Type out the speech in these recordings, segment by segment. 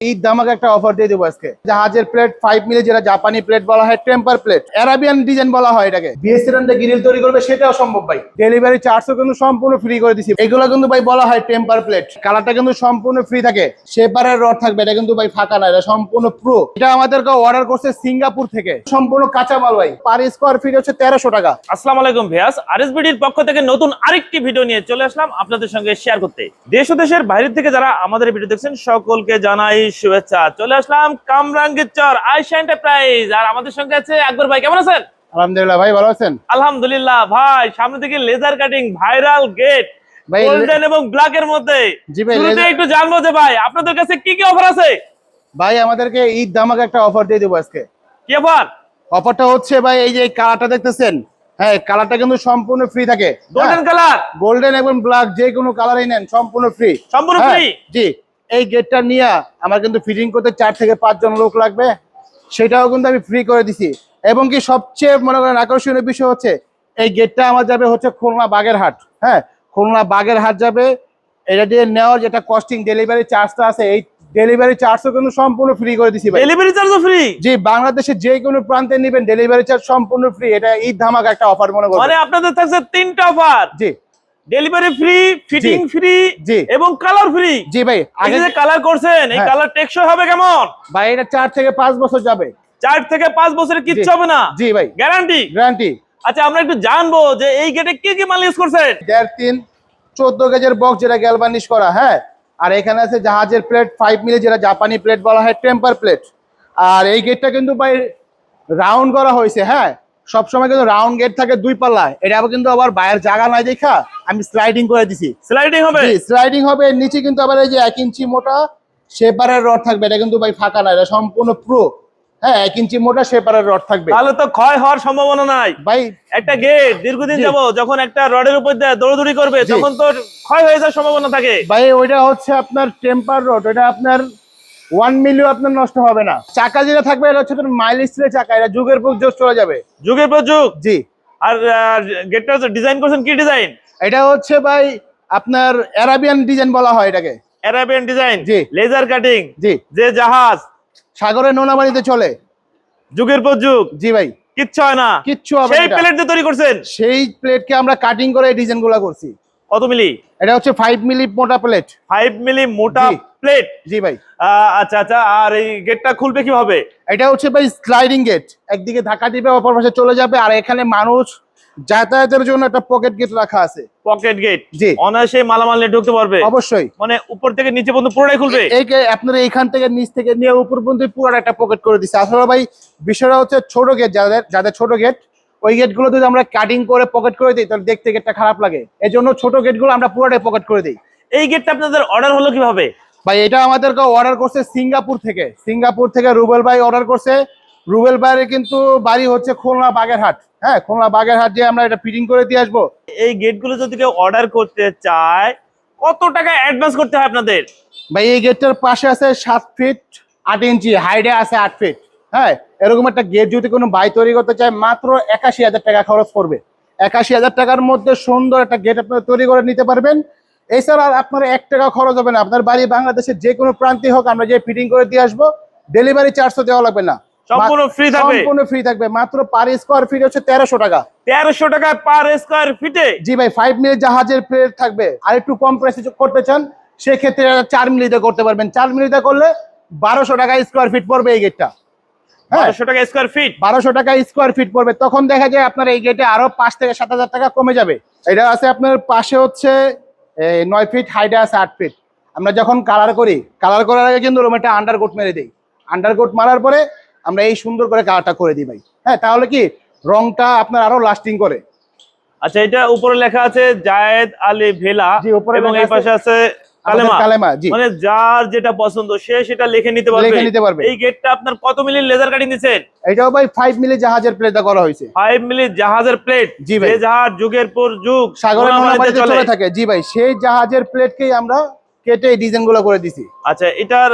ঈদ ধামাকা একটা অফার দিয়ে দেবো আজকে। জাহাজের প্লেট ফাইভ মিলি যেটা জাপানি প্লেট বলা হয় টেম্পার প্লেট অ্যারাবিয়ান ডিজাইন বলা হয় এটাকে। বিএসসি গ্রিল তৈরি করবে সেটাও সম্ভব ভাই। ডেলিভারি চার্জও কিন্তু সম্পূর্ণ ফ্রি করে দিছি। এগুলো কিন্তু ভাই বলা হয় টেম্পার প্লেট কালারটা কিন্তু সম্পূর্ণ ফ্রি থাকে। শেপারের রড থাকবে এটা কিন্তু ভাই ফাঁকা না এটা সম্পূর্ণ প্রো এটা আমাদেরকে অর্ডার করছে সিঙ্গাপুর থেকে। সম্পূর্ণ কাঁচামাল ভাই। পার স্কোয়ার ফিট হচ্ছে তেরোশো টাকা। আসসালামু আলাইকুম ভিয়াস। আরএসবিডির পক্ষ থেকে নতুন আরেকটি ভিডিও নিয়ে চলে আসলাম আপনাদের সঙ্গে শেয়ার করতে। দেশ ও দেশের বাইরে থেকে যারা আমাদের ভিডিও দেখছেন সকলকে জানাই শুভেচ্ছা। চলে আসলাম আইসা এন্টারপ্রাইজ আর আমাদের সঙ্গে আছে আকবর ভাই কেমন আছেন? আলহামদুলিল্লাহ ভাই ভালো আছেন? আলহামদুলিল্লাহ ভাই সামনে থেকে laser cutting viral gate golden এবং ব্ল্যাক এর মধ্যে। শুরুতে একটু জানব যে ভাই আপনাদের কাছে কি কি অফার আছে? ভাই আমাদেরকে ঈদ ধামাকা একটা অফার দিয়ে দেবো আজকে। কি অফার অফারটা হচ্ছে ভাই এই যে কালারটা দেখতেছেন? হ্যাঁ কালারটা কিন্তু সম্পূর্ণ ফ্রি থাকে। গোল্ডেন কালার গোল্ডেন এবং ব্ল্যাক যে কোনো কালারই নেন সম্পূর্ণ ফ্রি সম্পূর্ণ ফ্রি জি। এই গেটটা নিয়ে আমার কিন্তু ফিটিং করতে চার থেকে পাঁচজন লোক লাগবে। সেটাও কিন্তু আমি ফ্রি করে দিছি। এবং কি সবচেয়ে মনে করেন আকর্ষণীয় বিষয় হচ্ছে এই গেটটা আমার যাবে হচ্ছে খুলনা বাগেরহাট। হ্যাঁ খুলনা বাগেরহাট যাবে। এটা দিয়ে নেওয়ার যেটা কস্টিং ডেলিভারি চার্জটা আছে এই ডেলিভারি চার্জও কিন্তু সম্পূর্ণ ফ্রি করে দিছি ভাই। ডেলিভারি চার্জও ফ্রি জি বাংলাদেশের যে কোনো প্রান্তে নেবেন ডেলিভারি চার্জ সম্পূর্ণ ফ্রি এটা ঈদ ধামাকা একটা অফার মনে মানে করেন আপনাদের থাকছে তিনটা অফার জি। ডেলিভারি ফ্রি ফিটিং ফ্রি জি। এবং কালার ফ্রি জি ভাই আগে যে কালার করছেন এই হ্যাঁ। কালার টেকসই হবে কেমন? ভাই এটা চার থেকে পাঁচ বছর যাবে। চার থেকে পাঁচ বছরের কিচ্ছু হবে না? জি ভাই। গ্যারান্টি গ্যারান্টি আচ্ছা আমরা একটু জানব যে এই গেটে কি কি মাল ইউজ করছেন? দেড় তিন চোদ্দ গেজের বক্স যেটা গ্যালবানিশ করা হ্যাঁ? আর এখানে আছে জাহাজের প্লেট ফাইভ মিলি যেটা জাপানি প্লেট বলা হয় টেম্পার প্লেট আর এই গেটটা কিন্তু ভাই রাউন্ড করা হয়েছে হ্যাঁ? সবসময় কিন্তু রাউন্ড গেট থাকে দুই পাল্লা এটা আবার কিন্তু আবার বাইরের জায়গা নাই দেখা আমি স্লাইডিং করে দিছি। স্লাইডিং হবে? স্লাইডিং হবে নিচে কিন্তু আবার এই যে এক ইঞ্চি মোটা শেপারের রড থাকবে। এটা কিন্তু ভাই ফাঁকা না এটা সম্পূর্ণ প্রো হ্যাঁ এক ইঞ্চি মোটা শেপারের রড থাকবে। তাহলে তো ক্ষয় হওয়ার সম্ভাবনা নাই। ভাই একটা গেট দীর্ঘদিন। যাব যখন একটা রডের উপর দিয়ে দৌড়দৌড়ি করবে। তখন তো ক্ষয় হয়ে যাওয়ার সম্ভাবনা থাকে। ভাই ওইটা হচ্ছে আপনার টেম্পার রড ওটা আপনার ওয়ান মিলিও আপনার নষ্ট হবে না। চাকা যেটা থাকবে এটা হচ্ছে তোর মাইল স্টিলের চাকা এটা যুগের পর যুগ চলে যাবে। যুগের পর যুগ? জি। আর গেটটা ডিজাইন করছেন কি ডিজাইন এটা হচ্ছে ভাই আপনার অ্যারাবিয়ান ডিজাইন বলা হয় এটাকে। অ্যারাবিয়ান ডিজাইন জি। লেজার কাটিং জি। যে জাহাজ? সাগরের নোনাবাড়িতে চলে। যুগের পর যুগ? জি ভাই। কিচ্ছু হয় না? কিচ্ছু হবে সেই। প্লেট দিয়ে তৈরি করছেন? সেই প্লেটকে আমরা কাটিং করে এই ডিজাইনগুলা করছি। কত মিলি? এটা হচ্ছে ফাইভ মিলি মোটা প্লেট ফাইভ মিলি মোটা। প্লেট? জি ভাই। আচ্ছা আচ্ছা আর এই গেটটা খুলবে কীভাবে? এটা হচ্ছে ভাই স্লাইডিং গেট একদিকে ধাক্কা দিবে অপর পাশে চলে যাবে আর এখানে মানুষ যাতায়াতের জন্য একটা পকেট গেট রাখা আছে। পকেট গেট জি। অনায়াসে মালামাল নিয়ে ঢুকতে পারবে? অবশ্যই। মানে উপর থেকে নিচে পর্যন্ত পুরোটাই খুলবে? এই যে আপনারা এইখান থেকে নিচ থেকে নিয়ে উপর পর্যন্ত পুরো একটা পকেট করে দিচ্ছে আসলে ভাই বিষয়টা হচ্ছে ছোট গেট যাদের যাদের ছোট গেট ওই গেট গেটগুলো যদি আমরা কাটিং করে পকেট করে দিই তাহলে দেখতে গেটটা খারাপ লাগে। এই জন্য ছোট গেটগুলো আমরা পুরোটাই পকেট করে দিই। এই গেটটা আপনাদের অর্ডার হলো কীভাবে? ভাই এটা আমাদেরকে অর্ডার করছে সিঙ্গাপুর থেকে। সিঙ্গাপুর থেকে রুবেল ভাই অর্ডার করছে। রুবেল ভাইয়ের কিন্তু বাড়ি হচ্ছে খুলনা বাগেরহাট। হ্যাঁ খুলনা বাগেরহাট যে আমরা এটা ফিটিং করে দিয়ে আসব। এই গেটগুলো যদি কেউ অর্ডার করতে চায় কত টাকা অ্যাডভান্স করতে হয় আপনাদের? ভাই এই গেটটার পাশে আছে সাত ফিট আট ইঞ্চি হাইডে আছে আট ফিট হ্যাঁ এরকম একটা গেট যদি কোনো বাই তৈরি করতে চায় মাত্র একাশি হাজার টাকা খরচ করবে। একাশি হাজার টাকার মধ্যে সুন্দর একটা গেট আপনারা তৈরি করে নিতে পারবেন। এছাড়া আর আপনার এক টাকা খরচ হবে না। আপনার বাড়ি বাংলাদেশের যে কোনো প্রান্তে হোক আমরা যে ফিটিং করে দিয়ে আসব ডেলিভারি চার্জ চার্জও দেওয়া লাগবে না। সম্পূর্ণ free থাকবে? সম্পূর্ণ ফ্রি থাকবে। মাত্র পার স্কোয়ার ফিট হচ্ছে টাকা। পার স্কোয়ার ফিটে জি ভাই জাহাজের প্লেট থাকবে। আর একটু কম প্রাইসে করতে চান সেক্ষেত্রে চার করতে পারবেন। চার করলে বারোশো টাকা স্কোয়ার ফিট পড়বে এই গেটটা হ্যাঁ? বারোশো টাকা স্কোয়ার ফিট বারোশো টাকা স্কোয়ার ফিট পড়বে। তখন দেখা যায় আপনার এই গেটে আরও পাঁচ থেকে সাত হাজার টাকা কমে যাবে। এটা আছে আপনার পাশে হচ্ছে নয় ফিট হাইটে আছে আট ফিট আমরা যখন কালার করি কালার করার আগে কিন্তু রুমেটা একটা আন্ডারকোট মেরে দিই। আন্ডারকোট মারার পরে আমরা এই সুন্দর করে কালারটা করে দিই ভাই। হ্যাঁ তাহলে কি রংটা আপনার আরও লাস্টিং করে। আচ্ছা এটা উপরে লেখা আছে জায়েদ আলী ভেলা এবং এই পাশে আছে কালেমা। কালেমা, জি। মানে যার যেটা পছন্দ সে সেটা লিখে নিতে পারবে। লিখে নিতে পারবে। এই গেটটা আপনার কত মিলি লেজার কাটিং এটাও ভাই মিলি জাহাজের প্লেটটা করা হয়েছে। মিলি জাহাজের প্লেট জি ভাই। যে জাহাজ যুগের পর যুগ সাগরের চলে থাকে। জি ভাই সেই জাহাজের প্লেটকেই আমরা কেটে এই ডিজাইনগুলো করে দিছি। আচ্ছা এটার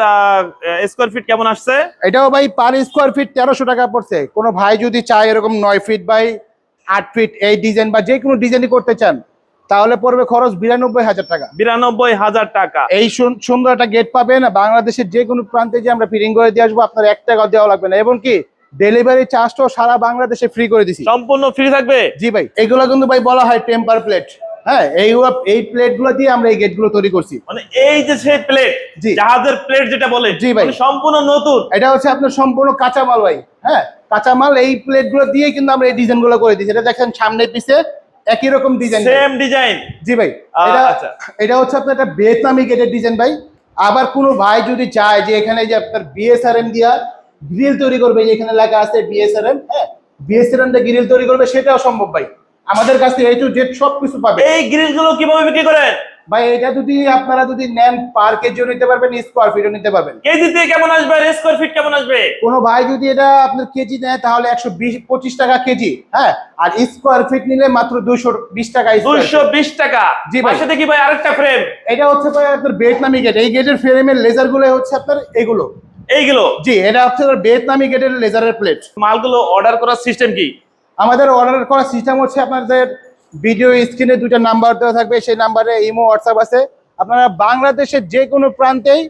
স্কোয়ার ফিট কেমন আসছে? এটাও ভাই পার স্কোয়ার ফিট তেরোশো টাকা পড়ছে। কোনো ভাই যদি চায় এরকম নয় ফিট বাই আট ফিট এই ডিজাইন বা যে কোনো ডিজাইনই করতে চান তাহলে পড়বে খরচ বিরানব্বই হাজার টাকা। বিরানব্বই হাজার টাকা। এই সুন্দর একটা গেট পাবেন বাংলাদেশের যে কোনো প্রান্তে যে আমরা ফিটিং করে দিয়ে আসব আপনার এক টাকা দেওয়া লাগবে না। এবং কি ডেলিভারি চার্জটাও সারা বাংলাদেশে ফ্রি করে দিছি। সম্পূর্ণ ফ্রি থাকবে? জি ভাই এগুলো কিন্তু ভাই বলা হয় টেম্পার প্লেট হ্যাঁ এই প্লেটগুলো দিয়ে আমরা এই গেটগুলো তৈরি করছি। মানে এই যে সেই প্লেট জি। জাহাজের প্লেট যেটা বলে জি ভাই। মানে সম্পূর্ণ নতুন। এটা হচ্ছে আপনার সম্পূর্ণ কাঁচামাল ভাই হ্যাঁ? কাঁচামাল এই প্লেটগুলো দিয়ে কিন্তু আমরা এই ডিজাইনগুলো করে দিচ্ছি এটা দেখেন সামনে পিছে একই রকম ডিজাইন সেম ডিজাইন জি ভাই এটা আচ্ছা। এটা হচ্ছে আপনার একটা ভিয়েতনামি গেটের ডিজাইন ভাই। আবার কোনো ভাই যদি চায় যে এখানে যে আপনার বিএসআরএম দিয়া গ্রিল তৈরি করবে যে এখানে লেখা আছে বিএসআরএম হ্যাঁ? বিএসআরএম দিয়ে গ্রিল তৈরি করবে সেটাও সম্ভব ভাই। আমাদের কাছে এই টু জেড সবকিছু পাবে। এই গ্রিলগুলো কীভাবে বিক্রি করেন? ভাই এটা যদি আপনারা যদি নেন পার কেজিও নিতে পারবেন স্কোয়ার ফিটও নিতে পারবেন। কেজিতে কেমন আসবে? আর স্কোয়ার ফিট কেমন আসবে? কোনো ভাই যদি এটা আপনার কেজি নেয় তাহলে একশো পঁচিশ টাকা কেজি হ্যাঁ? আর স্কোয়ার ফিট নিলে মাত্র দুইশো বিশ টাকা feet। বিশ টাকা। জি ভাই। পাশে দেখি ভাই আরেকটা ফ্রেম এটা হচ্ছে ভাই আপনার ভিয়েতনামি গেট এই গেটের ফ্রেমের লেজারগুলো হচ্ছে আপনার এগুলো। এইগুলো? জি এটা হচ্ছে ভিয়েতনামি গেটের লেজারের প্লেট মালগুলো অর্ডার করার সিস্টেম কি? আমাদের অর্ডার করার সিস্টেম হচ্ছে আপনাদের ভিডিও স্ক্রিনে দুটো নাম্বার দেওয়া থাকবে সেই নাম্বারে ইমো হোয়াটসঅ্যাপ আছে। আপনারা বাংলাদেশের যে কোনো প্রান্তেই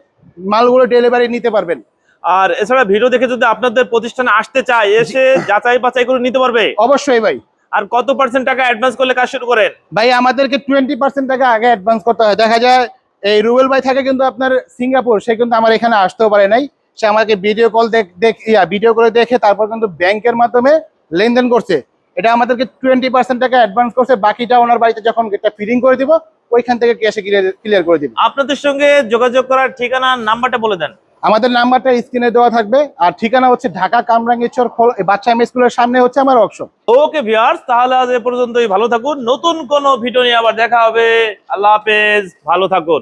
মালগুলো ডেলিভারি নিতে পারবেন। আর এছাড়া ভিডিও দেখে যদি আপনাদের প্রতিষ্ঠানে আসতে চায় এসে যাচাই বাছাই করে নিতে পারবে? অবশ্যই ভাই। আর কত পার্সেন্ট টাকা অ্যাডভান্স করলে কাজ শুরু করেন? ভাই আমাদেরকে টোয়েন্টি পার্সেন্ট টাকা আগে অ্যাডভান্স করতে হয়। দেখা যায় এই রুবেল ভাই থাকে কিন্তু আপনার সিঙ্গাপুর সে কিন্তু আমার এখানে আসতেও পারে নাই। সে আমাকে ভিডিও কল দেখ ইয়া ভিডিও করে দেখে তারপর কিন্তু ব্যাংকের মাধ্যমে লেনদেন করছে। এটা আমাদেরকে টোয়েন্টি পার্সেন্ট টাকা অ্যাডভান্স করছে বাকিটা ওনার বাড়িতে যখন গেটটা ফিটিং করে দিব ওইখান থেকে ক্যাশে ক্লিয়ার করে দিব। আপনাদের সঙ্গে যোগাযোগ করার ঠিকানা নাম্বারটা বলে দেন। আমাদের নাম্বারটা স্ক্রিনে দেওয়া থাকবে আর ঠিকানা হচ্ছে ঢাকা কামরাঙ্গীরচর খোল- বাচ্চা এম স্কুলের সামনে হচ্ছে আমার অপশন ওকে ভিউয়ার্স তাহলে আজ এ পর্যন্তই ভালো থাকুন। নতুন কোনো ভিডিও নিয়ে আবার দেখা হবে। আল্লাহ হাফেজ ভালো থাকুন।